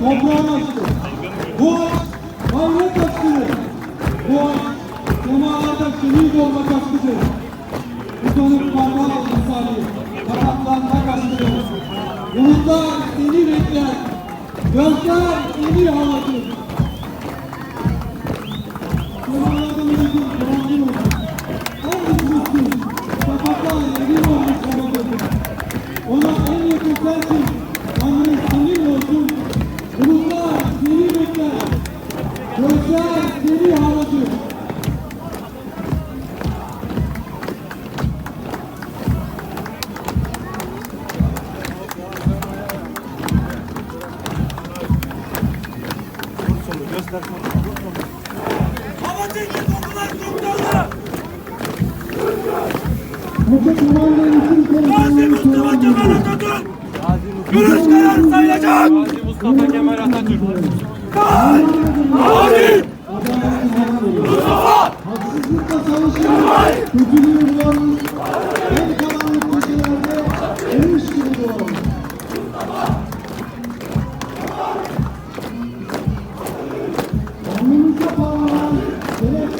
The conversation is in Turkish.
toprağın aşkı. Aşk hayret aşkıdır. Aşk semalarda şehit olmak aşkıdır. Uzanıp parmağı misali, kanatlanmak aşkıdır. Bulutlar seni bekler, gözler seni ağlatır. Havadaki kokular toplandı. Gazi Mustafa Kemal Atatürk. Yürüyüş kararı sayılacak. Gazi Mustafa Kemal Atatürk. Gazi. Gazi. Mustafa. Haksızlıkla savaşan. Kemal. Kötülüğü bulanın.